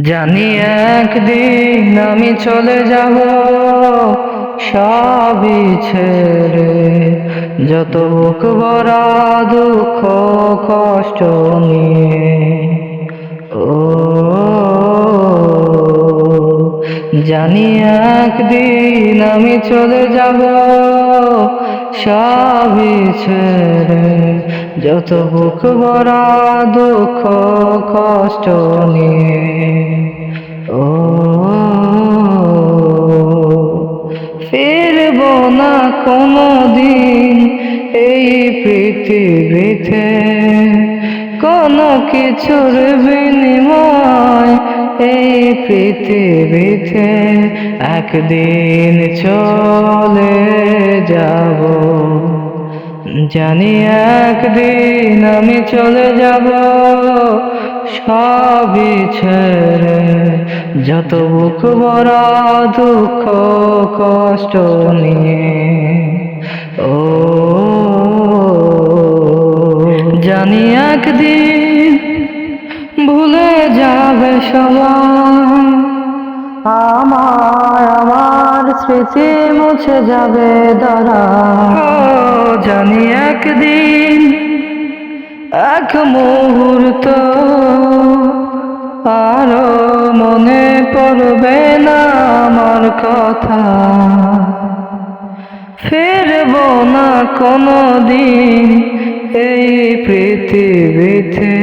জানি একদিন আমি চলে যাব, সবই ছেড়ে। যত বুক দুঃখ, কষ্ট নিয়ে। ও, জানি একদিন আমি চলে যাব, সবই ছেড়ে। যত বুক ভরা দুঃখ, কষ্ট নিয়ে। ও, ফিরব না কোনো দিন এই পৃথিবীতে। কোনো কিছুর বিনিময় এই পৃথিবীতে। একদিন চলে যাব। জানি একদিন আমি চলে যাব, সবই ছেড়ে যত বুক ভরা দুঃখ, কষ্ট নিয়ে। ও, জানি একদিন ভুলে যাবে সবাই। আমার আমার স্মৃতি মুছে যাবে দাঁড়া। জানি একদিন, এক মুহূর্ত আরও মনে পড়বে না আমার কথা। ফিরব না কোনো দিন এই পৃথিবীতে।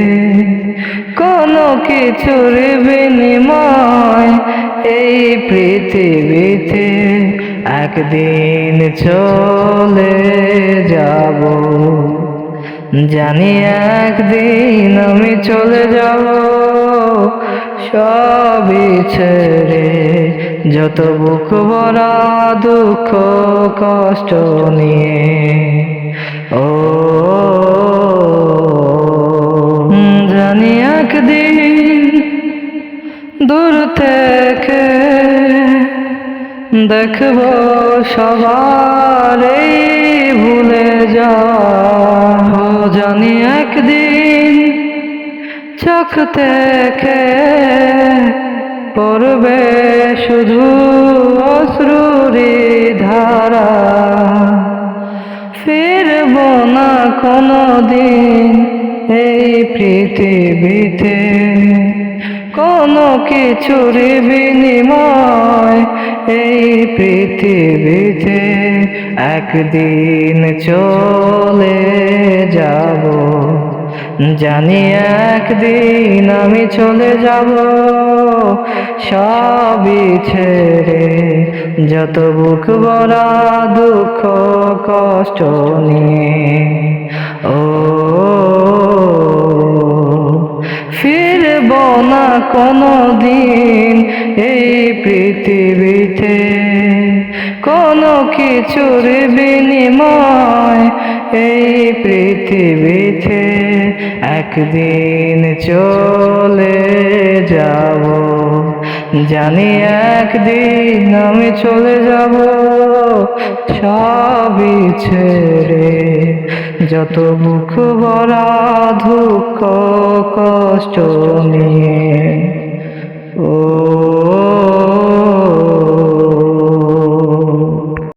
কোনো কিছুর বিনিময় এই পৃথিবীতে একদিন চলে যাব। জানি একদিন আমি চলে যাব। সবই ছেড়ে যত বুক ভরা দুঃখ, কষ্ট নিয়ে। ও দেখব সবার ভুলে যাওয়া ও জানি একদিন চোখ থেকে পড়বে শুধু অশ্রুরি ধারা। ফিরব না কোনো দিন এই পৃথিবীতে। কোনো কিছুর বিনিময় এই পৃথিবীতে একদিন চলে যাব। জানি একদিন আমি চলে যাব। সবই ছেড়ে যত বুক ভরা দুঃখ কষ্ট নিয়ে। ও কোনো দিন এই পৃথিবীতে কোনো কিছুর বিনিময় এই পৃথিবীতে একদিন চলে যাব। জানি একদিন আমি চলে যাব। সবই ছেড়ে যত মুখ ভরা দুঃখ কষ্ট নিয়ে। ও